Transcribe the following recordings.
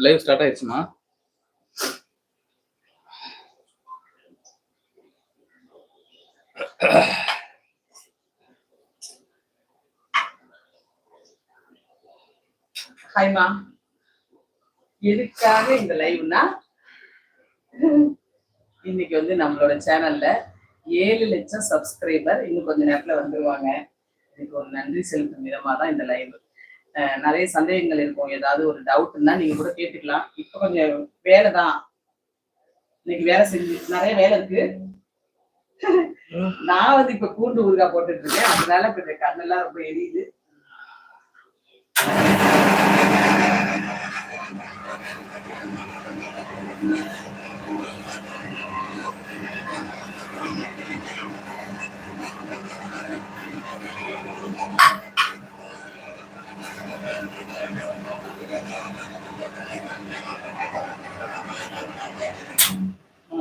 Live start ஆயிடுச்சுமா? ஹாய்மா எதுக்காக இந்த லைவ்னா இன்னைக்கு வந்து நம்மளோட சேனல்ல ஏழு லட்சம் சப்ஸ்கிரைபர் இன்னும் கொஞ்ச நேரத்துல வந்துருவாங்க. இதுக்கு ஒரு நன்றி செலுத்தும் விதமா தான் இந்த லைவ் நிறைய சந்தேகங்கள் இருக்கும். ஏதாவது ஒரு டவுட்னா நீங்க கூட கேட்டுக்கலாம். இப்போ கொஞ்சம் வேலை தான் இன்னைக்கு வேலை செஞ்சு நிறைய வேலை இருக்கு. நான் வந்து இப்ப பூண்டு ஊறுகாய் போட்டுட்டு இருக்கேன். அதனால இப்ப இந்த கண்ணெல்லாம் ரொம்ப எரியுது.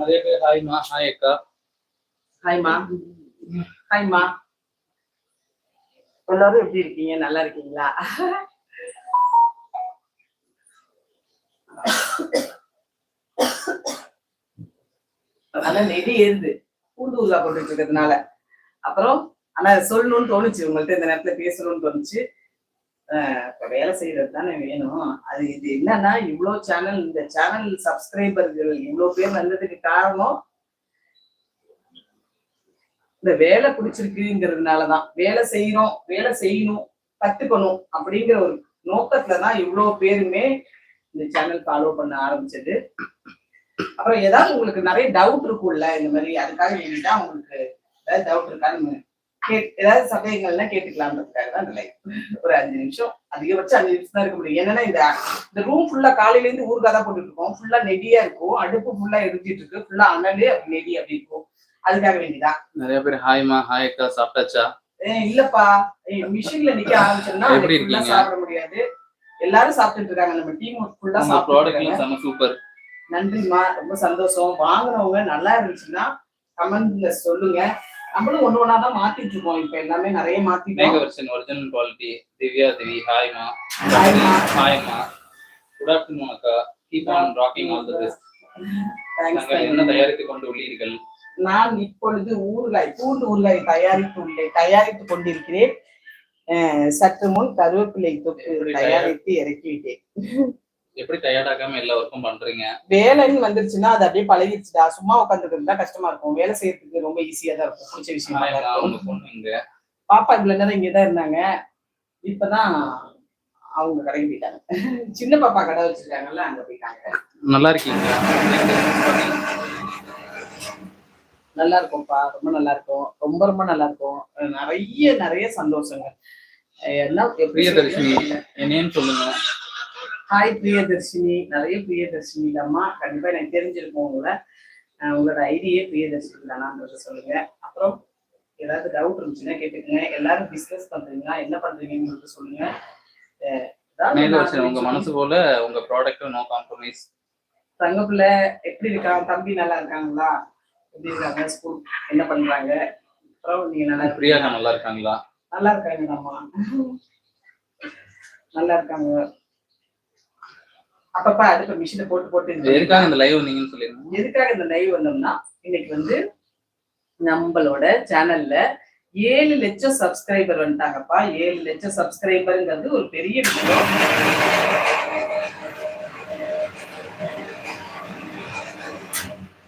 அதே பேர் ஹாய்மா ஹாய் அக்கா ஹாய்மா ஹாய்மா எல்லாரும் எப்படி இருக்கீங்க? நல்லா இருக்கீங்களா? ஆனா நெடி ஏறுது. பூண்டு ஊறுகாய் போட்டுட்டு இருக்கிறதுனால. அப்புறம் ஆனா சொல்லணும்னு தோணுச்சு. உங்கள்ட்ட இந்த நேரத்துல பேசணும்னு தோணுச்சு. இப்ப வேலை செய்யறது தானே வேணும். அது இது என்னன்னா இவ்வளவு சேனல் இந்த சேனல் சப்ஸ்கிரைபர்கள் இவ்வளவு பேர் வந்ததுக்கு காரணம் இந்த வேலை பிடிச்சிருக்குங்கிறதுனாலதான். வேலை செய்யறோம் வேலை செய்யணும் கத்துக்கணும் அப்படிங்கிற ஒரு நோக்கத்துலதான் இவ்வளவு பேருமே இந்த சேனல் ஃபாலோ பண்ண ஆரம்பிச்சது. அப்புறம் ஏதாவது உங்களுக்கு நிறைய டவுட் இருக்கும்ல இந்த மாதிரி அதுக்காக வேண்டிதான் உங்களுக்கு ஏதாவது டவுட் இருக்கான்னு ஏதாவது சந்தேகங்கள்னா கேட்டுக்கலாம்ன்றதுக்காக தான் live. ஒரு அஞ்சு நிமிஷம். அதிகபட்சம் அஞ்சு நிமிஷம் தான் இருக்க முடியும். என்னன்னா இந்த இந்த ரூம் ஃபுல்லா காலையில இருந்து ஊறுகாய் தான் போட்டுட்டு இருக்கோம் ஃபுல்லா நெடியா இருக்கும். அடுப்பு ஃபுல்லா எரிஞ்சிட்டு இருக்கு ஃபுல்லா அனலு அப்படி நெடி அப்படி இருக்கும். அதுக்காக வேண்டிதான் நிறைய பேர் ஹாய்மா ஹாய் அக்கா சாப்பிட்டாச்சா? இல்லப்பா. மிஷின்ல நிக்க ஆரம்பிச்சோம்னா ஃபுல்லா? சாப்பிட முடியாது. எல்லாரும் சாப்பிட்டுட்டு இருக்காங்க நம்ம டீம் ஃபுல்லா உங்க சாப்பிட்டு சூப்பர் நன்றிம்மா. ரொம்ப சந்தோஷம். வாங்குனவங்க நல்லா இருந்துச்சுன்னா கமெண்ட்ல சொல்லுங்க. நம்மளும் ஒண்ணு தான் மாத்திட்டு இருக்கோம். இப்ப எல்லாமே நிறைய மேக மாத்திட்டோம். Version original quality Divya Divi ஹாய்மா ஹாய்மா. ஹாய்மா குட் ஆஃப்டர்நூன் அக்கா. Keep on rocking all the best thanks நாங்கள் என்ன தயாரித்து கொண்டு உள்ளீர்கள்? நான் இப்பொழுது ஊறுகாய் பூண்டு ஊறுகாய் தயாரித்து உள்ளேன் தயாரித்து கொண்டிருக்கிறேன். சற்று முன் கருவேப்பிலை தொக்கு எப்படி தயாரித்து இறக்கிவிட்டேன். எப்படி டயர்ட் ஆகாம எல்லா ஒர்க்கும் பண்றீங்க? வேலைன்னு வந்துருச்சுன்னா அது அப்படியே பழகிடுச்சுடா சும்மா உட்காந்துட்டு தான் கஷ்டமா இருக்கும். வேலை செய்யறதுக்கு ரொம்ப ஈஸியா தான் இருக்கும். பிடிச்ச விஷயமா தான் ஹாய்மா இருக்கும். உங்க பொண்ணு இங்க பாப்பா இவ்வளவு நேரம் இங்கதான் இருந்தாங்க? இப்பதான் அவங்க கடைக்கு போயிட்டாங்க. சின்ன பாப்பா கடை வச்சிருக்காங்கல்ல அங்க போயிட்டாங்க. நல்லா இருக்கீங்களா? நல்லா இருக்கும்ப்பா. ரொம்ப நல்லா இருக்கும். ரொம்ப ரொம்ப நல்லா இருக்கும். நிறைய நிறைய சந்தோஷங்க என்ன பிரியதர்ஷினி சொல்றது? என் நேம் சொல்லுங்க. ஹாய் பிரியதர்ஷினி நிறைய பிரியதர்ஷினி அம்மா கண்டிப்பா எனக்கு தெரிஞ்சிருக்கும் உங்களை உங்களோட ஐடியே பிரியதர்ஷினி தானான்றத சொல்லுங்க. அப்புறம் ஏதாவது டவுட் இருந்துச்சுன்னா கேட்டுக்கங்க. எல்லாரும் பிசினஸ் பண்றீங்களா? என்ன பண்றீங்கன்னு சொல்லுங்க. உங்க மனசு போல உங்க ப்ராடக்ட் நோ காம்ப்ரமைஸ் தங்கப்புல எப்படி இருக்காங்க தம்பி நல்லா இருக்காங்களா? எப்படி இருக்காங்க? ஸ்கூல் என்ன பண்றாங்க? அப்புறம் நீங்க நல்லா இருக்கீங்களா? நல்லா இருக்காங்களா? நல்லா இருக்காங்க அம்மா நல்லா இருக்காங்க. அப்பப்ப அடுத்த மிஷினை போட்டு போட்டு எதுக்காக இந்த லைவ் வந்தீங்கன்னு சொல்லிருந்தீங்க? எதுக்காக இந்த லைவ் வந்தோம்னா இன்னைக்கு வந்து நம்மளோட சேனல்ல ஏழு லட்சம் சப்ஸ்கிரைபர் வந்துட்டாங்கப்பா. ஏழு லட்சம் சப்ஸ்கிரைபருங்கிறது ஒரு பெரிய விஷயம்.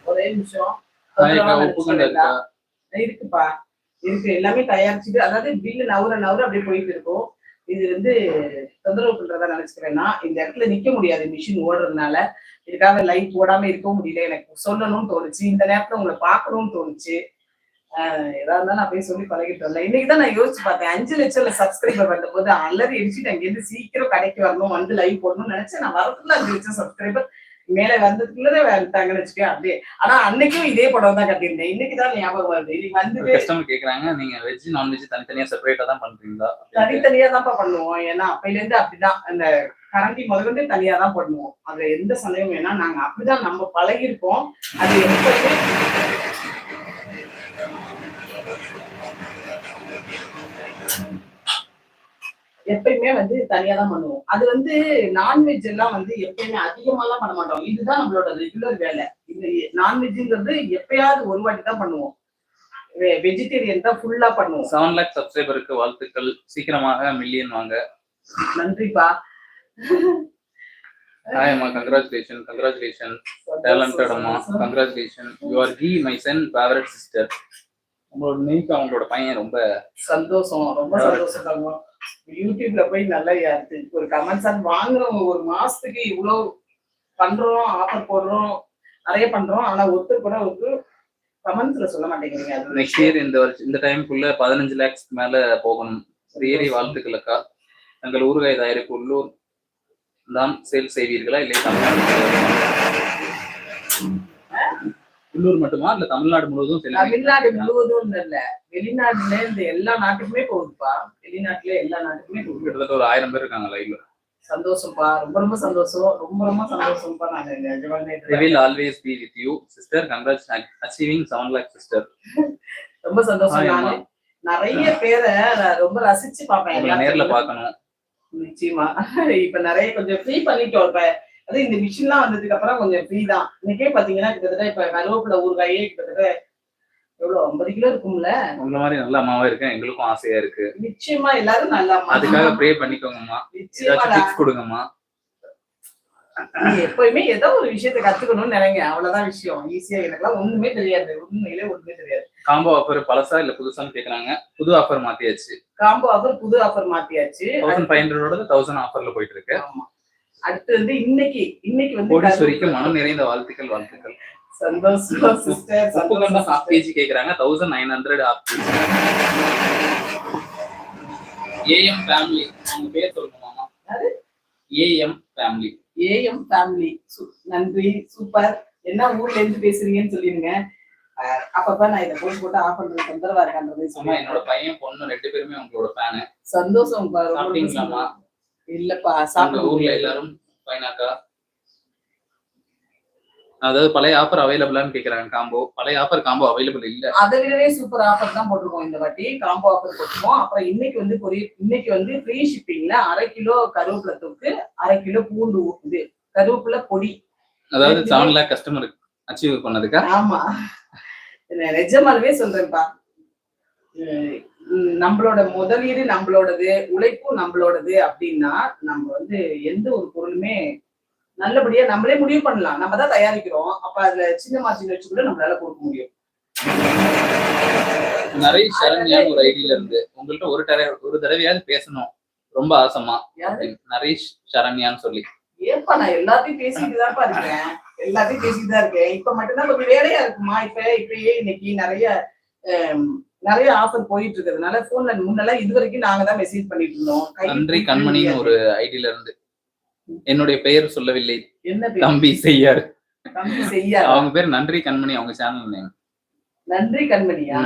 ஒரே நிமிஷம். இருக்குப்பா. இருக்கு எல்லாமே தயாரிச்சுட்டு அதாவது பில்லு நவுற நவுற அப்படியே போயிட்டு இருக்கும். இது வந்து தொந்தரவு பண்றதா நினைச்சுக்கிறேன்னா இந்த இடத்துல நிக்க முடியாது மிஷின் ஓடுறதுனால. இதுக்காக லைட் போடாம இருக்க முடியல. எனக்கு சொல்லணும்னு தோணுச்சு. இந்த நேரத்துல உங்களை பாக்கணும்னு தோணுச்சு. ஆஹ் ஏதா இருந்தாலும் நான் போய் சொல்லி பழகிட்டு வரல இன்னைக்கு தான் நான் யோசிச்சு பார்த்தேன். அஞ்சு லட்சம்ல சப்ஸ்கிரைபர் வந்த போது அலறி அடிச்சுட்டு அங்கேருந்து சீக்கிரம் கடைக்கு வரணும். வந்து லைவ் போடணும்னு நினைச்சேன். நான் வரதுல அஞ்சு லட்சம் சப்ஸ்கிரைபர் மேல வந்ததுக்குள்ளதே வந்துட்டாங்கன்னு வச்சுக்கோ அப்படியே. ஆனா அன்னைக்கும் இதே படம் தான் கட்டியிருந்தேன். இன்னைக்கு தான் ஞாபகம் வருது. இன்னைக்கு வந்துட்டு கஸ்டமர் கேக்குறாங்க நீங்க வெஜ் நான்வெஜ் தனித்தனியா செப்பரேட்டா தான் பண்றீங்களா? தனித்தனியா தான்ப்பா பண்ணுவோம். ஏன்னா அப்பையில இருந்து அப்படிதான். அந்த கரண்டி முதல்ல தனியா தான் பண்ணுவோம். அதுல எந்த சந்தேகம் வேணா நாங்க அப்படிதான் நம்ம பழகிருக்கோம் அது எப்படி எப்பயுமே வந்து தனியா தான் பண்ணுவோம். அது வந்து நான்வெஜ் எல்லாம் வந்து எப்பயுமே அதிகமாலாம் பண்ண மாட்டோம். இதுதான் நம்மளோட ரெகுலர் வேலை. இது நான்வெஜ்ங்கிறது எப்பயாவது ஒரு வாட்டி தான் பண்ணுவோம். வெஜிடேரியன் தான் ஃபுல்லா பண்ணுவோம். செவன் லேக் சப்ஸ்கிரைபருக்கு வாழ்த்துக்கள். சீக்கிரமாக மில்லியன் வாங்க. நன்றிப்பா. ஹாய் அம்மா. கங்க்ராச்சுலேஷன் கங்க்ராச்சுலேஷன் டேலண்டட் அம்மா. Congratulation you are he my son favourite sister உங்களோட நீக்கு அவங்களோட பையன் ரொம்ப சந்தோஷம் ரொம்ப சந்தோஷம் தங்கம் யூடியூப்ல போய் நல்லா யாருக்கு ஒரு கமெண்ட்ஸ் அது வாங்குறவங்க ஒரு மாசத்துக்கு இவ்வளவு பண்றோம் ஆஃபர் போடுறோம் நிறைய பண்றோம் ஆனா ஒருத்தர் கூட ஒரு கமெண்ட்ஸ்ல சொல்ல மாட்டேங்கிறீங்க. நெக்ஸ்ட் இயர் இந்த வருஷம் இந்த டைம்குள்ள பதினஞ்சு லேக்ஸ் மேல போகணும். ரியலி வாழ்த்துக்கள் அக்கா. தங்கள் ஊறுகாய் தயாரிப்பு உள்ளூர் தான் சேல் செய்வீர்களா இல்லை தமிழ்நாடு உள்ளூர் மட்டுமா? இல்ல தமிழ்நாடு முழுவதும் தமிழ்நாடு? முழுவதும் இல்ல. வெளிநாட்டுல இந்த எல்லா நாட்டுக்குமே போகுதுப்பா. வெளிநாட்டுல எல்லா நாட்டுக்குமே போகுது. கிட்டத்தட்ட ஒரு ஆயிரம் பேர் இருக்காங்க லைவ்ல சந்தோஷம்ப்பா. ரொம்ப ரொம்ப சந்தோஷம். ரொம்ப ரொம்ப சந்தோஷம்ப்பா will always be with you. Sister congrats. On achieving 7 lakh sister. ரொம்ப சந்தோஷம் நானு. நிறைய பேரை ரொம்ப ரசிச்சு உங்களை நேர்ல. பார்க்கணும். நிச்சயமா. இப்ப நிறைய கொஞ்சம் ஃப்ரீ பண்ணிட்டோம் இப்ப. அது இந்த மிஷின்லாம் வந்ததுக்கு அப்புறம் கொஞ்சம் ஃப்ரீ தான். இன்னைக்கே பாத்தீங்கன்னா கிட்டத்தட்ட இப்ப கருவேப்பிலை ஊறுகாயே கிட்டத்தட்ட எவ்வளவு ஐம்பது கிலோ இருக்கும்ல? உங்களை மாதிரி நல்ல அம்மாவா இருக்கேன் எங்களுக்கும் ஆசையா இருக்கு. நிச்சயமா எல்லாரும் நல்லா அதுக்காக ப்ரே பண்ணிக்கோங்கம்மா. ஏதாச்சும் டிப்ஸ் கொடுங்கம்மா. எப்பயுமே ஏதோ ஒரு விஷயத்த கத்துக்கணும்னு நினைங்க. அவ்வளவுதான் விஷயம். ஈஸியா எனக்குலாம் ஒண்ணுமே தெரியாது. உண்மையிலே ஒண்ணுமே தெரியாது. காம்போ ஆஃபர் பழசா இல்ல புதுசான்னு கேக்குறாங்க. புது ஆஃபர் மாத்தியாச்சு. காம்போ ஆஃபர் புது ஆஃபர் மாத்தியாச்சு. தௌசண்ட் ஃபைவ் ஹண்ட்ரடோட தௌசண்ட் ஆஃபர்ல போயிட்டு இருக்கு. ஆமா. அடுத்து வந்து இன்னைக்கு இன்னைக்கு வந்து. மனம் நிறைந்த வாழ்த்துக்கள் வாழ்த்துக்கள். சந்தோஷம் சிஸ்டர் கண்டம் ஹாஃப் சந்தோஷம் கேஜி கேக்குறாங்க. Thousand nine hundred half AM family அவங்க பேர் யாரு? ஏஎம் ஃபேமிலி ஏஎம் ஃபேமிலி நன்றி சூப்பர் என்ன ஊர்ல இருந்து பேசுறீங்கன்னு சொல்லிருங்க. அப்பப்ப நான் இதை போட்டு போட்டு ஆஃப் பண்றது தொந்தரவா சொல்லுங்க என்னோட பையன் பொண்ணு ரெண்டு பேருமே உங்களோட ஃபேனு சந்தோஷம் பா, இல்லப்பா சாப்பிட. ஊர்ல எல்லாரும் ஃபைனாக்கா அதாவது பழைய ஆஃபர் அவைலபிளான்னு கேக்குறாங்க காம்போ பழைய ஆஃபர் காம்போ அவைலபிள் இல்ல. அதை விடவே சூப்பர் ஆஃபர் தான் போட்டிருக்கோம் இந்த வாட்டி. காம்போ ஆஃபர் போட்டிருக்கோம். அப்புறம் இன்னைக்கு வந்து கொரிய இன்னைக்கு வந்து ஃப்ரீ ஷிப்பிங்ல அரை கிலோ கருவேப்பிலை தொக்கு அரை கிலோ பூண்டு இது கருவேப்பிலை பொடி. அதாவது செவன் லேக் கஸ்டமர் அச்சீவ் பண்ணதுக்கா? ஆமா. நிஜமாலுமே சொல்றேன்ப்பா நம்மளோட முதலீடு நம்மளோடது உழைப்பும் நம்மளோடது அப்படின்னா நம்ம வந்து எந்த ஒரு பொருளுமே நல்லபடியா நம்மளே முடிவு பண்ணலாம். நம்ம தான் தயாரிக்கிறோம். அப்ப அதுல சின்ன மார்ஜின் வச்சு கூட நம்மளால கொடுக்க முடியும். நிறைய சரண்யான்னு ஒரு ஐடியில இருந்து உங்கள்ட்ட ஒரு தடவை ஒரு தடவையாவது பேசணும். ரொம்ப ஆசைமா. யாரு? நரேஷ் சரண்யான்னு சொல்லி. ஏப்பா நான் எல்லாத்தையும் பேசிட்டு தான்ப்பா இருக்கேன். எல்லாத்தையும் பேசிட்டு தான் இருக்கேன். இப்ப மட்டும்தான் கொஞ்சம் வேலையா இருக்குமா? இப்ப இப்பயே இன்னைக்கு நிறைய நிறைய ஆஃபர் போயிட்டு இருக்கிறதுனால போன்ல முன்னெல்லாம் இது வரைக்கும் நாங்க தான் மெசேஜ் பண்ணிட்டு இருந்தோம். நன்றி கண்மணின்னு. ஒரு ஐடியில இருந்து. என்னுடைய பெயர் சொல்லவில்லை. என்ன பேர்? தம்பி செய்யாரு. தம்பி செய்யா அவங்க பேர் நன்றி கண்மணி அவங்க சேனல் நேம் நன்றி கண்மணியா?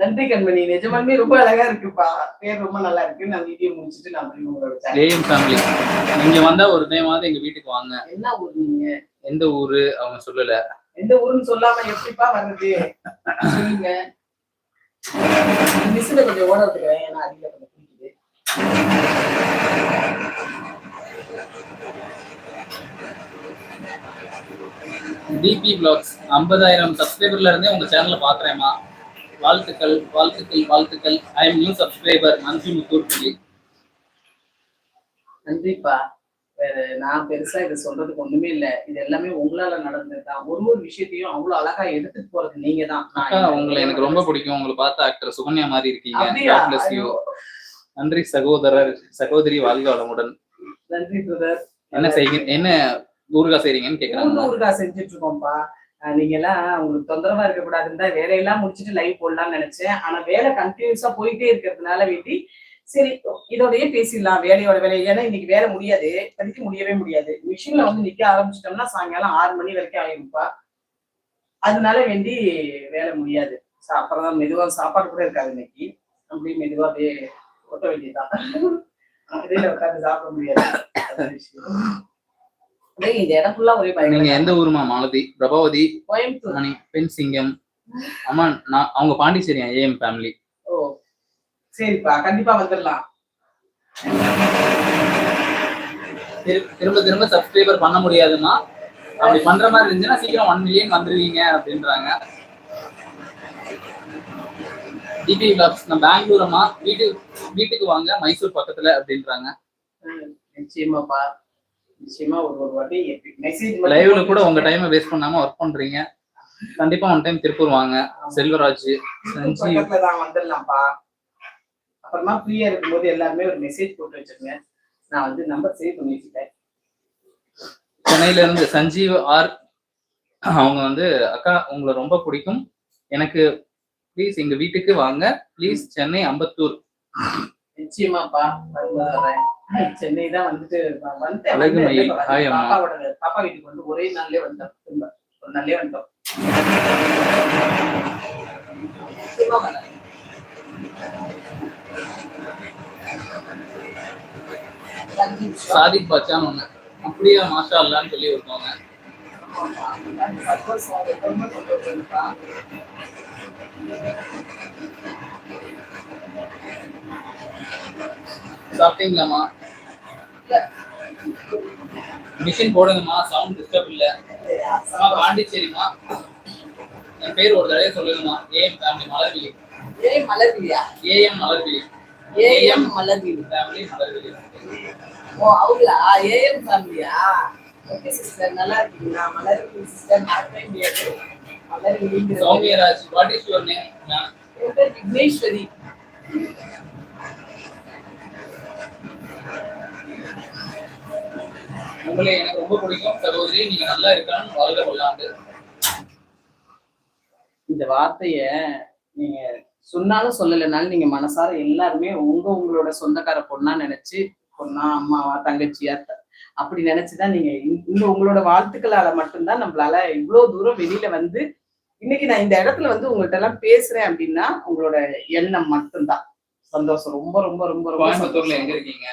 நன்றி கண்மணி. நிஜமாலுமே ரொம்ப அழகா இருக்குப்பா. பேர் ரொம்ப நல்லா இருக்கு. நான் வீடியோ முடிச்சிட்டு நான் போய் உங்களோட ஏஎம் ஃபேமிலி நீங்க வந்தா ஒரு டைமாவது எங்க வீட்டுக்கு வாங்க. என்ன ஊர் நீங்க? எந்த ஊரு? அவங்க சொல்லல. எந்த ஊருன்னு சொல்லாம எப்படிப்பா வர்றது? சொல்லுங்க. மிஸ்ல கொஞ்சம் ஓட விட்டுக்கிறேன் ஏன்னா அடியில கொஞ்சம் பிடிக்குது டிபி பிளாக்ஸ் ஐம்பதாயிரம் சப்ஸ்கிரைபர்ல இருந்தே உங்க சேனல்ல பாக்குறேம்மா. வாழ்த்துக்கள் வாழ்த்துக்கள் வாழ்த்துக்கள். I am new subscriber Mansi Muthurpalli நன்றிப்பா. வேற நான் பெருசா இதை சொல்றதுக்கு ஒண்ணுமே இல்ல. இது எல்லாமே உங்களால நடந்ததுதான். ஒரு ஒரு விஷயத்தையும் அவ்வளவு அழகா எடுத்துட்டு போறது நீங்க தான் உங்களை எனக்கு ரொம்ப பிடிக்கும். உங்களை பார்த்த ஆக்டர் சுகன்யா மாதிரி இருக்கீங்க. நன்றி சகோதரர் சகோதரி வாழ்க வளமுடன் நன்றி பிரதர் என்ன செய்கிறீங்க என்ன ஊறுகாய் செய்றீங்கன்னு கேக்குறாங்க. ஊருக்கா செஞ்சுட்டு இருக்கோம்ப்பா நீங்க எல்லாம் உங்களுக்கு தொந்தரவா இருக்க கூடாதுன்னு தான் வேலையெல்லாம் முடிச்சுட்டு லைவ் போடலாம்னு நினைச்சேன். ஆனா வேலை கண்டினியூஸா போயிட்டே இருக்கிறதுனால வேண்டி சரி இதோடயே பேசிடலாம் வேலையோட வேலை. ஏன்னா இன்னைக்கு வேலை முடியாது. படிக்க முடியவே முடியாது. மிஷின்ல வந்து நிக்க ஆரம்பிச்சிட்டோம்னா சாயங்காலம் ஆறு மணி வரைக்கும் ஆயிருப்பா அதனால வேண்டி வேலை முடியாது. சா- அப்புறம் மெதுவா சாப்பாடு கூட இருக்காது இன்னைக்கு. அப்படியே மெதுவா அப்படியே ஒட்ட வேண்டியதுதான். இடையில உட்காந்து சாப்பிட முடியாது. இந்த இடம் ஃபுல்லா ஒரே பயங்கர எந்த ஊருமா மாலதி பிரபாவதி கோயம்புத்தூர். பெண் சிங்கம். அம்மா நான் அவங்க பாண்டிச்சேரியா ஏஎம் ஃபேமிலி சரிப்பா கண்டிப்பா வந்துடலாம். திரு- திரும்ப திரும்ப சப்ஸ்கிரைபர் பண்ண முடியாதுன்னா அப்படி பண்ற மாதிரி இருந்துச்சுன்னா சீக்கிரம் ஒன் மில்லியன் வந்துருவீங்க அப்படின்றாங்க. டிபி விளாக்ஸ் நான் பெங்களூரம்மா வீட்டுக்கு வீட்டுக்கு வாங்க மைசூர் பக்கத்துல அப்படின்றாங்க. நிச்சயமாப்பா. நிச்சயமா ஒரு ஒரு வாட்டி மெசேஜ் லைவ்ல கூட உங்க டைமை வேஸ்ட் பண்ணாம ஒர்க் பண்றீங்க. கண்டிப்பா ஒன் டைம் திருப்பூர் வாங்க. செல்வராஜ் சஞ்சீவ் வந்துடலாம்ப்பா. அப்புறமா ஃப்ரீயா இருக்கும்போது எல்லாருமே ஒரு மெசேஜ் போட்டு வச்சிருங்க. நான் வந்து நம்பர் சேவ் பண்ணி வச்சுட்டேன். சென்னையில இருந்து சஞ்சீவ் ஆர் அவங்க வந்து அக்கா உங்களை ரொம்ப பிடிக்கும். எனக்கு ப்ளீஸ் எங்க வீட்டுக்கு வாங்க. ப்ளீஸ் சென்னை அம்பத்தூர். நிச்சயமாப்பா சென்னை தான் வந்துட்டு வந்தேன் அழகு வந்தேன். மயில். வந்தேன். ஹாய் அம்மா. பாப்பாவோட பாப்பா வீட்டுக்கு வந்து ஒரே நாள்லயே வந்தோம் திரும்ப ஒரு நாள்லயே வந்தோம் சாதிக் பச்சான் ஒண்ணு. அப்படியே மாஷா அல்லான்னு சொல்லி வந்துருப்பா. சாப்பிட்டீங்களாம்மா? மிஷின் போடுங்கம்மா சவுண்ட் டிஸ்டர்ப் இல்ல. அம்மா பாண்டிச்சேரிம்மா. என் பேர் ஒரு தடவை சொல்லுங்கம்மா. AM family Malarvizhi. ஏய் மலர்விழியா AM Malarvizhi. AM Malarvizhi. Family Malarvizhi. ஓ அவங்களா? ஏஎம் ஃபேமிலியா? Okay sister. நல்லா இருக்கீங்களா? மலர்விழி சிஸ்டர் மறக்கவே முடியாது. மலர்விழிங்கிறது Soumiyaraj what is your name என் பேர் விக்னேஸ்வரி. உங்களை எனக்கு ரொம்ப பிடிக்கும். சகோதரி நீங்க நல்லா இருக்கணும் வாழ்க கொள்ளாண்டு இந்த வார்த்தைய நீங்க சொன்னாலும் சொல்லலைனாலும் நீங்க மனசார எல்லாருமே உங்க உங்களோட சொந்தக்கார பொண்ணா நினைச்சு பொண்ணா அம்மாவா தங்கச்சியா அப்படி நினைச்சுதான் நீங்க இந்த- உங்களோட வாழ்த்துக்களால மட்டும்தான் நம்மளால இவ்வளவு தூரம் வெளியில வந்து இன்னைக்கு நான் இந்த இடத்துல வந்து உங்கள்ட்ட எல்லாம் பேசுறேன் அப்படின்னா உங்களோட எண்ணம் மட்டும்தான். சந்தோஷம். ரொம்ப ரொம்ப ரொம்ப ரொம்ப கோயம்புத்தூர்ல. எங்க இருக்கீங்க?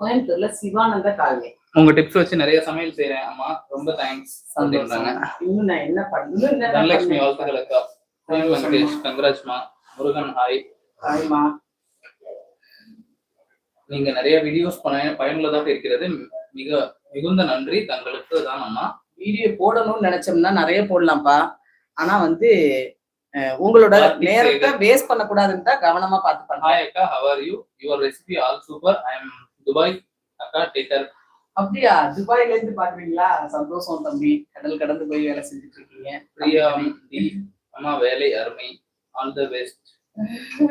கோயம்புத்தூர்ல சிவானந்த காலனி. உங்க டிப்ஸ் வச்சு நிறைய சமையல் செய்யறேன் அம்மா. ரொம்ப தேங்க்ஸ் சந்தோஷம். இன்னும் நான் என்ன பண்ணு தனலட்சுமி வாழ்த்துக்கள் அக்கா. வெங்கடேஷ் கங்கராஜ்மா முருகன் ஹாய். தாய்மா நீங்க நிறைய வீடியோஸ் பண்ண பயனுள்ளதாக இருக்கிறது. மிக மிகுந்த நன்றி. தங்களுக்கு தான் அம்மா. வீடியோ போடணும்னு நினைச்சோம்னா நிறைய போடலாம்ப்பா. ஆனா வந்து உங்களோட நேரத்தை வேஸ்ட் பண்ணக்கூடாதுன்னு தான் கவனமா பார்த்து பண்ணேன் ஹாய் அக்கா how are you your recipe all super I am Dubai அக்கா டேக்கர் அப்படியா? துபாயில இருந்து பாக்குறீங்களா? சந்தோஷம் தம்பி. கடல் கடந்து போய் வேலை செஞ்சுட்டு இருக்கீங்க. பிரியா டி அம்மா வேலை அருமை. All the best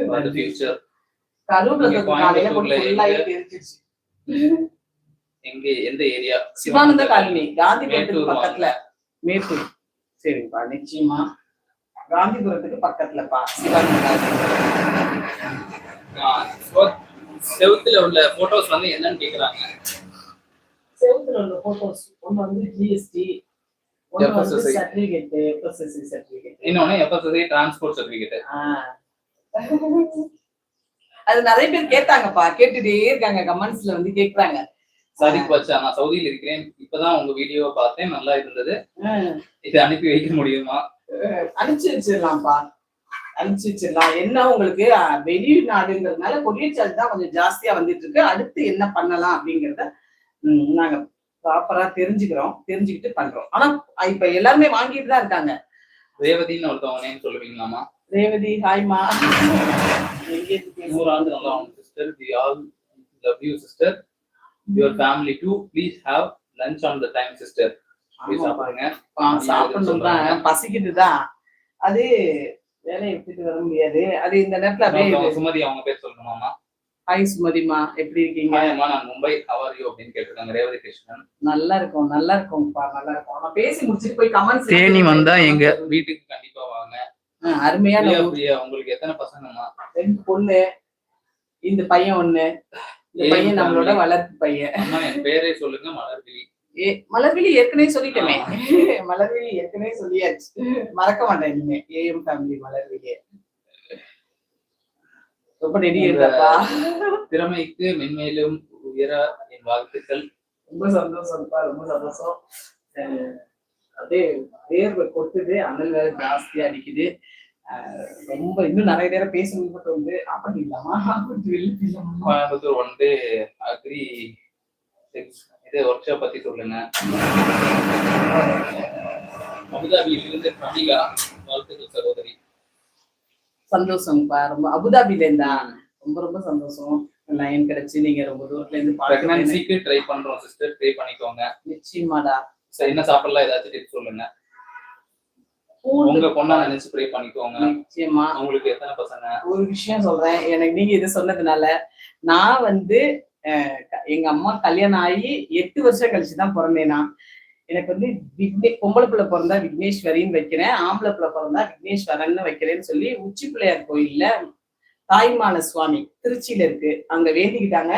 for the future கரூர்ல காலையில எங்க? தெரிஞ்சிருச்சு எங்க எந்த ஏரியா? சிவானந்த காலனி காந்திபுரத்துக்கு பக்கத்துல. மேட்டூர். சரிப்பா நிச்சயமா. காந்திபுரத்துக்கு பக்கத்துலப்பா சிவானந்த காலனி. செவுத்துல உள்ள போட்டோஸ் வந்து என்னன்னு கேக்குறாங்க? செவத்துல உள்ள போட்டோஸ் ஒண்ணு வந்து ஜிஎஸ்டி இன்னொன்னு எஃப்எஸ்எஸ்ஐ டிரான்ஸ்போர்ட் சர்டிபிகேட் அது நிறைய பேர் கேட்டாங்கப்பா. கேட்டுட்டே இருக்காங்க கமெண்ட்ஸ்ல வந்து கேக்குறாங்க. சாதிக் பச்சா நான் சவுதியில் இருக்கிறேன். இப்பதான் உங்க வீடியோவை பார்த்தேன். நல்லா இருந்தது. இதை அனுப்பி வைக்க முடியுமா? அனுப்பிச்சு வச்சிடலாம்ப்பா. அனுப்பிச்சு வச்சிடலாம். என்ன உங்களுக்கு வெளிநாடுங்கிறதுனால கொரியர் சார்ஜ் தான் கொஞ்சம் ஜாஸ்தியா வந்துட்டு இருக்கு அடுத்து என்ன பண்ணலாம் அப்படிங்கறத நாங்க ப்ராப்பரா தெரிஞ்சுக்கிறோம். தெரிஞ்சுக்கிட்டு பண்றோம். ஆனா இப்ப எல்லாருமே வாங்கிட்டு தான் இருக்காங்க. ரேவதின்னு ஒருத்தவங்க நேம் சொல்லுவீங்களாமா ரேவதி ஹாய்மா எங்க இருந்து நூறு ஆண்டு நல்லா sister the all love you sister your family too please have lunch on the time sister சாப்பிடணும் தான் பசிக்குது தான் அது வேலையை விட்டுட்டு வர முடியாது. அது இந்த நேரத்துல அப்படியே சுமதி அவங்க பேர் சொல்லணுமாமா ஹாய் சுமதிமா எப்படி இருக்கீங்க? அம்மா. நான் மும்பை. ஹவர் யூ அப்படின்னு கேட்டிருக்காங்க ரேவதி கிருஷ்ணன். நல்லா இருக்கும் நல்லா இருக்கும்ப்பா நல்லா இருக்கும். நான் பேசி முடிச்சிட்டு போய் கமெண்ட்ஸ் தேனி வந்தா எங்க வீட்டுக்கு கண்டிப்பா வாங்க. அருமையான உங்களுக்கு எத்தனை பசங்கம்மா? ரெண்டு பொண்ணு இந்த பையன் ஒண்ணு. இந்த பையன் நம்மளோட? வளர்ப்பு பையன். என் பேரே சொல்லுங்க மலர்விழி. மலர்விழி ஏற்கனவே சொல்லிட்டேனே மலர்விழி ஏற்கனவே சொல்லியாச்சு. மறக்க மாட்டேன் இனிமே. AM family Malarvizhi. ரொம்ப இருக்கப்பா திறமைக்கு மென்மேலும் உயர என் வாழ்த்துக்கள். ரொம்ப சந்தோஷம்ப்பா ரொம்ப சந்தோஷம். அப்படியே வேர்வை கொட்டுது அனல் வேற ஜாஸ்தியா அடிக்குது ரொம்ப இன்னும் நிறைய நேரம் பேசணும் மட்டும் வந்து வெளில போயிடலாமா? கோயம்புத்தூர் ஒன் டே அக்ரி இது ஒர்க் ஷாப் பத்தி சொல்லுங்க. அபுதாபியில் இருந்து பிரமிகா வாழ்த்துக்கள் சகோதரி. சந்தோஷம்ப்பா ரொம்ப அபுதாபில இருந்தா ரொம்ப ரொம்ப சந்தோஷம். லைன் கிடைச்சு நீங்க ரொம்ப தூரத்துல இருந்து ட்ரை பண்றோம் சிஸ்டர் ட்ரை பண்ணிக்கோங்க. நிச்சயமாடா. சரி என்ன சாப்பிடலாம்? ஏதாச்சும் டிப்ஸ் சொல்லுங்க. உங்க பொண்ணா நினைச்சு ட்ரை பண்ணிக்கோங்க. நிச்சயமா. உங்களுக்கு எத்தனை பசங்க? ஒரு விஷயம் சொல்றேன். எனக்கு நீங்க இது சொன்னதுனால நான் வந்து எங்க அம்மா கல்யாணம் ஆகி எட்டு வருஷம் கழிச்சு தான் பிறந்தேன் நான். எனக்கு வந்து விக்னே பொம்பளை பிள்ளை பிறந்தா விக்னேஸ்வரின்னு வைக்கிறேன். ஆம்பளை பிள்ளை பிறந்தா விக்னேஸ்வரன்னு வைக்கிறேன்னு சொல்லி உச்சி பிள்ளையார் கோயில்ல தாய்மான சுவாமி திருச்சியில இருக்கு. அங்க வேண்டிக்கிட்டாங்க.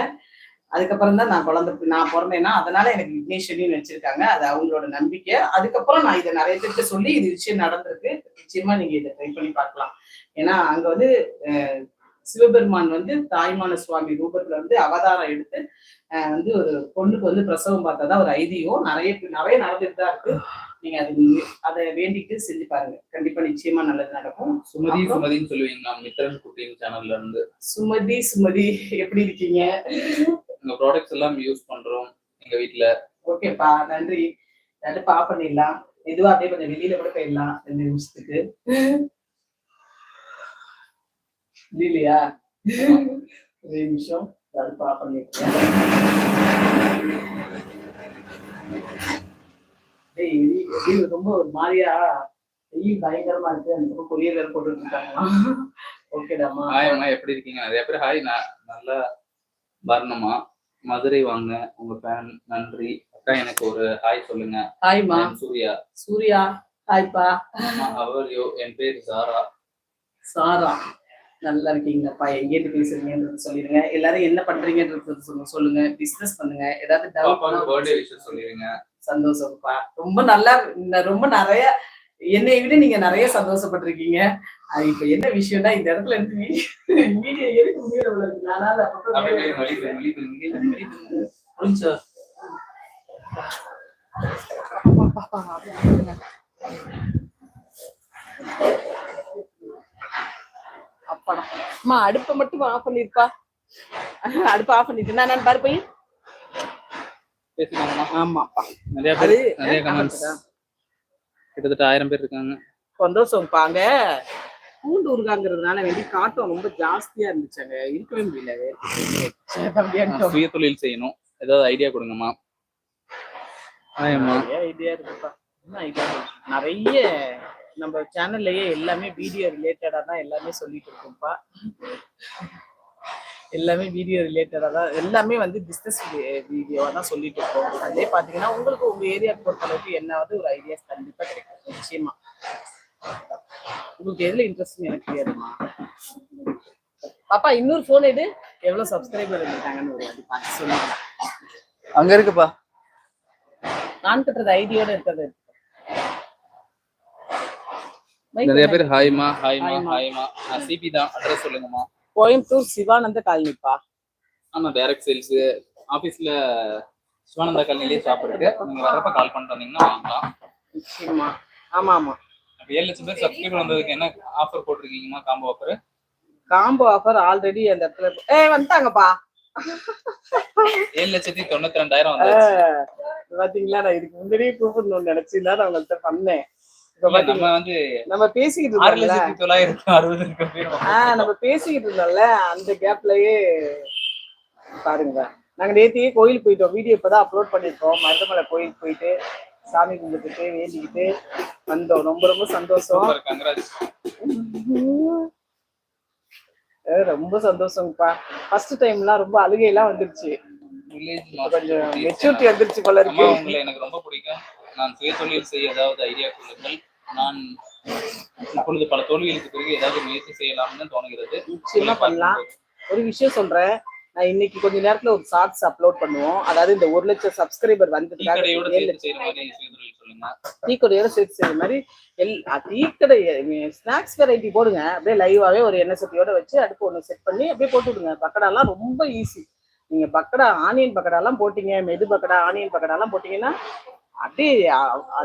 அதுக்கப்புறம் தான் நான் குழந்தை நான் பிறந்தேன்னா அதனால எனக்கு விக்னேஸ்வரின்னு வச்சிருக்காங்க. அது அவங்களோட நம்பிக்கை. அதுக்கப்புறம் நான் இதை நிறைய பேர்கிட்ட சொல்லி இது விஷயம் நடந்திருக்கு. நிச்சயமா நீங்க இதை ட்ரை பண்ணி பார்க்கலாம். ஏன்னா அங்க வந்து சிவபெருமான் வந்து தாய்மான சுவாமி ரூபத்துல வந்து அவதாரம் எடுத்து வந்து ஒரு பொண்ணுக்கு வந்து பிரசவம் பார்த்ததா ஒரு ஐதீகம். நிறைய நிறைய நடந்துட்டு தான் இருக்கு. நீங்க அது அதை வேண்டிட்டு செஞ்சு பாருங்க. கண்டிப்பா நிச்சயமா நல்லது நடக்கும். சுமதி? சுமதின்னு சொல்லுவீங்க மித்ரன் குட்டின் சேனல்ல இருந்து. சுமதி சுமதி எப்படி இருக்கீங்க? உங்க ப்ராடக்ட்ஸ் எல்லாம் யூஸ் பண்றோம் எங்க வீட்ல. ஓகேப்பா நன்றி. ரெண்டு பா பண்ணிடலாம். எதுவா அப்படியே கொஞ்சம் வெளியில கூட போயிடலாம் ரெண்டு நிமிஷத்துக்கு. இல்லையா ஒரு நிமிஷம். அது பா பண்ணிருக்கேன் ரொம்ப ஒரு மாதிரியா வெயில் பயங்கரமா இருக்கு. அந்த கொரியர் வேற போட்டு இருக்காங்களா ஓகேடாமா ஹாய் அம்மா எப்படி இருக்கீங்க? நிறைய பேர் ஹாய் நான் நல்லா வரணுமா மதுரை வாங்க. உங்க ஃபேன் நன்றி. அக்கா எனக்கு ஒரு ஹாய் சொல்லுங்க. ஹாய்மா I'm சூர்யா. சூர்யா ஹாய்ப்பா அவர் யோ என் பேர் சாரா. சாரா. நல்லா இருக்கீங்களாப்பா எங்கேருந்து பேசுறீங்கன்றது சொல்லிடுங்க எல்லாரும் என்ன பண்றீங்கன்றது சொல்லுங்க. சொல்லுங்க. பிசினஸ் பண்ணுங்க. ஏதாவது டவுட் பர்த்டே விஷயம் சொல்லிருங்க. சந்தோஷம்ப்பா. ரொம்ப நல்லா ரொம்ப நிறைய என்னை விட நீங்க நிறைய சந்தோஷப்பட்டிருக்கீங்க. இப்ப என்ன விஷயம்னா இந்த இடத்துல இருந்து? அப்படா அம்மா அடுப்பை மட்டும் ஆஃப் பண்ணிருப்பா. அடுப்பை ஆஃப் பண்ணிட்டு நான் பாரு போய். ஆமாப்பா. நிறைய பேர் நிறைய கமெண்ட்ஸ் கிட்டத்தட்ட ஆயிரம் பேர் இருக்காங்க. சந்தோஷம்ப்பா அங்க பூண்டு ஊறுகாங்கிறதுனால வேண்டி காட்டம் ரொம்ப ஜாஸ்தியா இருந்துச்சு அங்க இருக்கவே முடியல. சுய தொழில் செய்யணும். ஏதாவது ஐடியா கொடுங்கம்மா. ஐடியா இருக்குப்பா. நிறைய நம்ம சேனல்லையே எல்லாமே வீடியோ ரிலேட்டடா தான் எல்லாமே சொல்லிட்டு இருக்கோம்ப்பா. எல்லாமே வீடியோ ரிலேட்டடா தான் எல்லாமே வந்து பிசினஸ் வீடியோவா தான் சொல்லிட்டு இருக்கோம். அதே பாத்தீங்கன்னா உங்களுக்கு உங்க ஏரியா பொறுத்த அளவுக்கு என்னாவது ஒரு ஐடியாஸ் கண்டிப்பா கிடைக்கும். நிச்சயமா. உங்களுக்கு எதுல இன்ட்ரெஸ்ட் எனக்கு தெரியாதுமா பாப்பா இன்னொரு போன் எடு. எவ்வளவு சப்ஸ்கிரைபர் இருக்காங்கன்னு ஒரு வாட்டி பார்த்து சொல்லுங்க. அங்க இருக்குப்பா. நான் கட்டுறது ஐடியோட இருக்கிறது. நிறைய பேர் ஹாய்மா ஹாய்மா ஹாய்மா. ஹாய்மா நான் சிபி தான். அட்ரஸ் சொல்லுங்கம்மா. கோயம்புத்தூர் சிவானந்த காலனிப்பா. ஆமா டைரக்ட் சேல்ஸ் ஆபீஸ்ல சிவானந்தா காலனிலேயே ஷாப் இருக்கு. நீங்க வரப்ப கால் பண்ணிட்டு வந்தீங்கன்னா வாங்கிக்கலாம் நிச்சயமா. ஆமா ஆமா. ஏழு லட்சம் பேர் சப்ஸ்கிரைபர் வந்ததுக்கு என்ன offer போட்டிருக்கீங்கம்மா combo offer combo offer already அந்த இடத்துல ஏ வந்துட்டாங்கப்பா. ஏழு லட்சத்தி தொண்ணூத்தி ரெண்டாயிரம் பாத்தீங்களா நான் இதுக்கு முன்னாடியே கூப்பிடணும்னு நினைச்சுதான் நான் உங்கள்ட்ட பண்ணேன். நம்ம வந்து நம்ம பேசிக்கிட்டு ஆறு இருந்தோம்ல. லட்சத்தி தொள்ளாயிரத்தி அறுபது இருக்க பேர் ஆஹ் நம்ம பேசிக்கிட்டு இருந்தோம்ல. அந்த கேப்லயே பாருங்க. நாங்க நேத்தியே கோயில் போயிட்டோம். வீடியோ இப்பதான் அப்லோட் பண்ணிருக்கோம் மருதமலை கோயில் போயிட்டு சாமி கும்பிட்டுட்டு வேண்டிக்கிட்டு வந்தோம். ரொம்ப ரொம்ப சந்தோஷம். ரொம்ப சந்தோஷம்ப்பா. ஃபர்ஸ்ட் டைம்லாம் ரொம்ப அழுகையெல்லாம் வந்துருச்சு. கொஞ்சம் மெச்சூரிட்டி வந்துருச்சு போல இருக்கு. எனக்கு ரொம்ப பிடிக்கும். நான் சுய தொழில் செய்ய ஏதாவது ஐடியா கொடுங்கள். நான் இப்பொழுது பல தோல்விகளுக்கு பிறகு ஏதாவது முயற்சி செய்யலாம்னு தோணுகிறது. நிச்சயமா பண்ணலாம். ஒரு விஷயம் சொல்றேன். நான் இன்னைக்கு கொஞ்ச நேரத்துல ஒரு ஷார்ட்ஸ் அப்லோட் பண்ணுவோம். அதாவது இந்த ஒரு லட்சம் சப்ஸ்கிரைபர் வந்ததுக்காக டீ கடையோட சேர்த்து செய்யற மாதிரி எல் டீ கடை ஸ்நாக்ஸ் வெரைட்டி போடுங்க. அப்படியே லைவாவே ஒரு எண்ணெய் சட்டியோட வச்சு அடுப்பு ஒன்று செட் பண்ணி அப்படியே போட்டு விடுங்க. பக்கடாலாம் ரொம்ப ஈஸி நீங்க பக்கடா ஆனியன் பக்கடாலாம் போட்டீங்க மெது பக்கடா ஆனியன் பக்கடாலாம் போட்டீங்கன்னா அப்படியே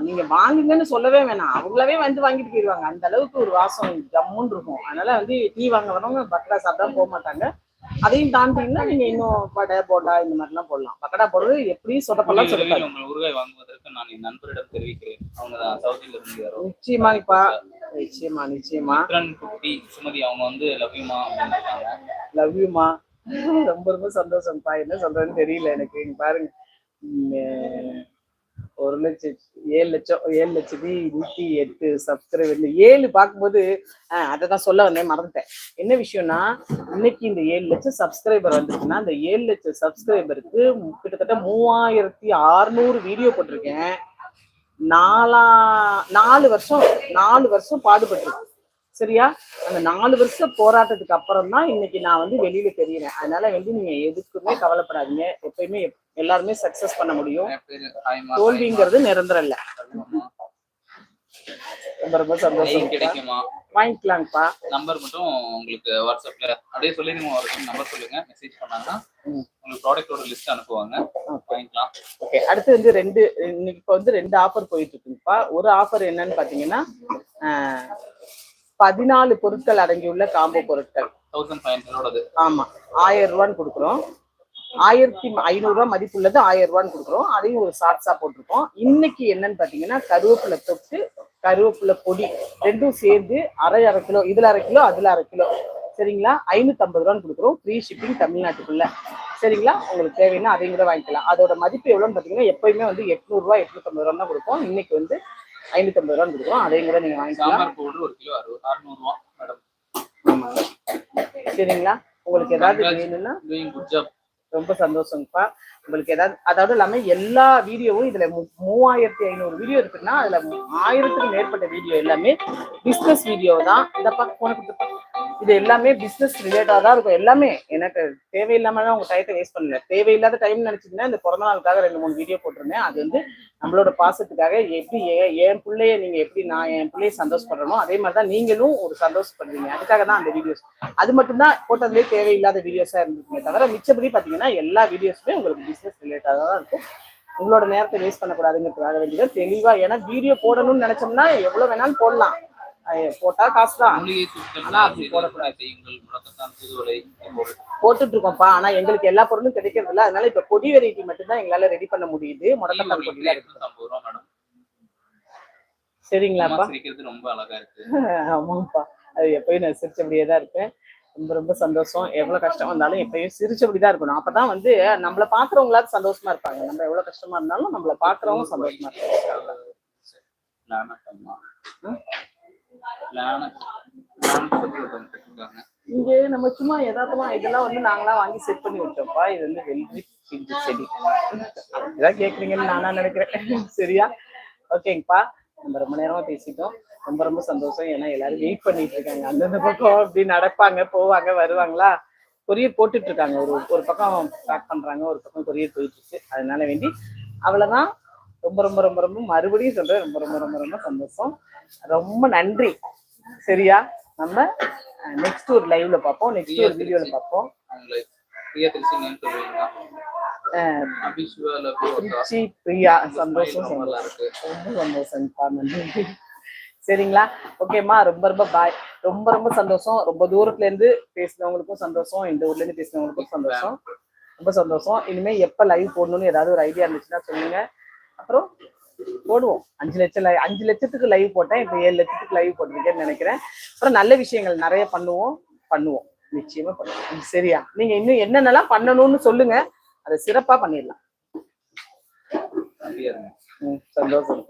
நீங்க வாங்குங்கன்னு சொல்லவே வேணாம். அவங்களாவே வந்து வாங்கிட்டு போயிடுவாங்க அந்த அளவுக்கு ஒரு வாசம் ஜம்முன்னு இருக்கும். அதனால வந்து டீ வாங்க வரவங்க பக்கடா சாப்பிடாம போக மாட்டாங்க. அதையும் தாண்டிங்கன்னா நீங்க இன்னும் வடை போண்டா இந்த மாதிரிலாம் போடலாம். பக்கடா போடுறது எப்படியும் சொதப்பெல்லாம் உங்கள் ஊறுகாய் வாங்குவதற்கு நான் என் நண்பரிடம் தெரிவிக்கிறேன். அவங்க சவுதியில இருந்து நிச்சயமாப்பா நிச்சயமா நிச்சயமா குட்டி சுமதி அவங்க வந்து லவ்யூமா இருக்காங்க. லவ் யூமா ரொம்ப ரொம்ப சந்தோஷம்ப்பா. என்ன சொல்றேன்னு தெரியல எனக்கு. இங்க பாருங்க. ஒரு லட்சம் ஏழு லட்சம் ஏழு லட்சத்தி நூத்தி எட்டு சப்ஸ்கிரைபர் ஏழு பார்க்கும்போது ஆஹ் அதை தான் சொல்ல வந்தேன் மறந்துட்டேன். என்ன விஷயம்னா இன்னைக்கு இந்த ஏழு லட்சம் சப்ஸ்கிரைபர் வந்துச்சுன்னா அந்த ஏழு லட்சம் சப்ஸ்கிரைபருக்கு கிட்டத்தட்ட மூவாயிரத்தி அறுநூறு வீடியோ போட்டிருக்கேன். நாலா நாலு வருஷம் நாலு வருஷம் பாடுபட்டிருக்கேன் சரியா? அந்த நாலு வருஷ போராட்டத்துக்கு அப்புறம் தான் இன்னைக்கு நான் வந்து வெளியில தெரியுறேன். அதனால வந்து நீங்க எதுக்குமே கவலைப்படாதீங்க. எப்பயுமே எப்- எல்லாருமே சக்சஸ் பண்ண முடியும். தோல்விங்கிறது நிரந்தரம் இல்ல. ரொம்ப ரொம்ப சந்தோஷம். கிடைக்குமா? வாங்கிக்கலாங்கப்பா நம்பர் மட்டும் உங்களுக்கு வாட்ஸ்அப்ல அப்படியே சொல்லிடுங்க ஒரு நம்பர் சொல்லுங்க. மெசேஜ் பண்ணாங்கன்னா. உங்களுக்கு ப்ராடக்ட்டோட லிஸ்ட் அனுப்புவாங்க. வாங்கிக்கலாம். ஓகே. அடுத்து வந்து ரெண்டு இன்னைக்கு இப்போ வந்து ரெண்டு ஆஃபர் போயிட்டு இருக்குங்கப்பா ஒரு ஆஃபர் என்னன்னு பாத்தீங்கன்னா பதினாலு பொருட்கள் அடங்கியுள்ள காம்போ பொருட்கள். ஆமா. ஆயிரம் ரூபான்னு கொடுக்குறோம். ஆயிரத்தி ஐநூறு ரூபாய் மதிப்புள்ளது ஆயிரம் ரூபான்னு கொடுக்குறோம். அதையும் ஒரு ஷார்ட்ஸா போட்டிருக்கோம். இன்னைக்கு என்னன்னு பாத்தீங்கன்னா கருவேப்பிலை தொட்டு கருவேப்பிலை பொடி ரெண்டும் சேர்ந்து அரை அரை கிலோ இதுல அரை கிலோ அதுல அரை கிலோ. சரிங்களா? ஐநூத்தி ஐம்பது ரூபான்னு கொடுக்குறோம். ஃப்ரீ ஷிப்பிங் தமிழ்நாட்டுக்குள்ள. சரிங்களா? உங்களுக்கு தேவைன்னா அதையும் கூட வாங்கிக்கலாம். அதோட மதிப்பு எவ்வளோன்னு பார்த்தீங்கன்னா எப்பயுமே வந்து எட்நூறுரூவா எட்நூத்தம்பது ரூபா தான் கொடுப்போம். இன்னைக்கு வந்து ஐநூத்தம்பது ரூபான்னு கொடுக்குறோம். அதையும் கூட நீங்க வாங்கிக்கலாம். பவுடர் ஒரு கிலோ அறுபது அறுநூறுவா மேடம். ஆமாங்க. சரிங்களா? உங்களுக்கு ஏதாவது வேணும்னா ரொம்ப சந்தோஷங்கப்பா உங்களுக்கு ஏதாவது அதாவது இல்லாம எல்லா வீடியோவும் இதுல மூவாயிரத்தி ஐநூறு வீடியோ இருக்குன்னா அதுல ஆயிரத்துக்கு மேற்பட்ட வீடியோ எல்லாமே பிசினஸ் வீடியோ தான் இந்த பக்கம் உனக்கு இது எல்லாமே பிசினஸ் ரிலேட்டடா தான் இருக்கும். எல்லாமே எனக்கு தேவையில்லாம தான் உங்க டயத்தை வேஸ்ட் பண்ணல. தேவையில்லாத டைம் நினைச்சீங்கன்னா இந்த பிறந்த நாளுக்காக ரெண்டு மூணு வீடியோ போட்டிருந்தேன். அது வந்து நம்மளோட பாசத்துக்காக எப்படி என் பிள்ளைய நீங்க எப்படி நான் என் பிள்ளைய சந்தோஷப்படுறனோ அதே மாதிரி தான் நீங்களும் ஒரு சந்தோஷப்படுறீங்க. அதுக்காக தான் அந்த வீடியோஸ் அது மட்டும்தான் போட்டதுலேயே தேவையில்லாத வீடியோஸா இருந்துச்சுங்க தவிர மிச்சபடி பாத்தீங்கன்னா எல்லா வீடியோஸுமே உங்களுக்கு பிசினஸ் ரிலேட்டாக தான் இருக்கும். உங்களோட நேரத்தை வேஸ்ட் பண்ணக்கூடாதுங்கிறதுக்காக வேண்டியதான் தெளிவா ஏன்னா வீடியோ போடணும்னு நினைச்சோம்னா எவ்வளவு வேணாலும் போடலாம். போட்டா காசு தான் போட்டுட்டு இருக்கோம்ப்பா ஆனா எங்களுக்கு எல்லா பொருளும் கிடைக்கிறது இல்ல அதனால இப்ப பொடி வெரைட்டி மட்டும் தான் எங்களால ரெடி பண்ண முடியுது. முடக்கத்தான் பொடியில இருக்கு சரிங்களாப்பா ரொம்ப அழகா இருக்கு. ஆமாப்பா. அது எப்பயும் நான் சிரிச்சபடியே தான் இருப்பேன். ரொம்ப ரொம்ப சந்தோஷம். எவ்வளவு கஷ்டம் வந்தாலும் எப்பயும் சிரிச்சபடி தான் இருக்கணும். அப்பதான் வந்து நம்மள பாக்குறவங்களாவது சந்தோஷமா இருப்பாங்க. நம்ம எவ்வளவு கஷ்டமா இருந்தாலும் நம்மள பாக்குறவங்க சந்தோஷமா இருப்பாங்க. இங்க நம்ம சும்மா யதார்த்தமா இதெல்லாம் வந்து நாங்களா வாங்கி செட் பண்ணி விட்டோம்ப்பா இது வந்து வெள்ளரி பிஞ்சு செடி. இதான் கேக்குறீங்கன்னு நானா நினைக்கிறேன். சரியா? ஓகேங்கப்பா. நம்ம ரொம்ப நேரமா பேசிட்டோம். ரொம்ப ரொம்ப சந்தோஷம். ஏன்னா எல்லாரும் வெயிட் பண்ணிட்டு இருக்காங்க. அந்தந்த பக்கம் அப்படி நடப்பாங்க போவாங்க வருவாங்களா? கொரியர் போட்டுட்டு இருக்காங்க ஒரு ஒரு பக்கம் பேக் பண்றாங்க ஒரு பக்கம் கொரியர் போயிட்டு இருக்கு அதனால வேண்டி அவ்வளவுதான். ரொம்ப ரொம்ப ரொம்ப ரொம்ப மறுபடியும் சொல்றேன். ரொம்ப ரொம்ப ரொம்ப ரொம்ப சந்தோஷம். ரொம்ப நன்றி. சரியா? நம்ம நெக்ஸ்ட் ஒரு லைவ்ல பார்ப்போம். நெக்ஸ்ட் ஒரு வீடியோல பார்ப்போம். பிரியா சந்தோஷம் ரொம்ப சந்தோஷம். நன்றி. சரிங்களா? ஓகேம்மா ரொம்ப ரொம்ப பாய் ரொம்ப ரொம்ப சந்தோஷம். ரொம்ப தூரத்துல இருந்து பேசினவங்களுக்கும் சந்தோஷம். இந்த ஊர்ல இருந்து பேசினவங்களுக்கும் சந்தோஷம். ரொம்ப சந்தோஷம். இனிமே எப்ப லைவ் போடணும்னு ஏதாவது ஒரு ஐடியா இருந்துச்சுன்னா சொல்லுங்க. அப்புறம் போடுவோம். அஞ்சு லட்சம் அஞ்சு லட்சத்துக்கு லைவ் போட்டேன். இப்போ ஏழு லட்சத்துக்கு லைவ் போட்டிருக்கேன்னு நினைக்கிறேன். அப்புறம் நல்ல விஷயங்கள் நிறைய பண்ணுவோம் பண்ணுவோம். நிச்சயமா பண்ணுவோம். சரியா? நீங்க இன்னும் என்னென்னலாம் பண்ணணும்னு சொல்லுங்க. அதை சிறப்பா பண்ணிடலாம். சந்தோஷம்.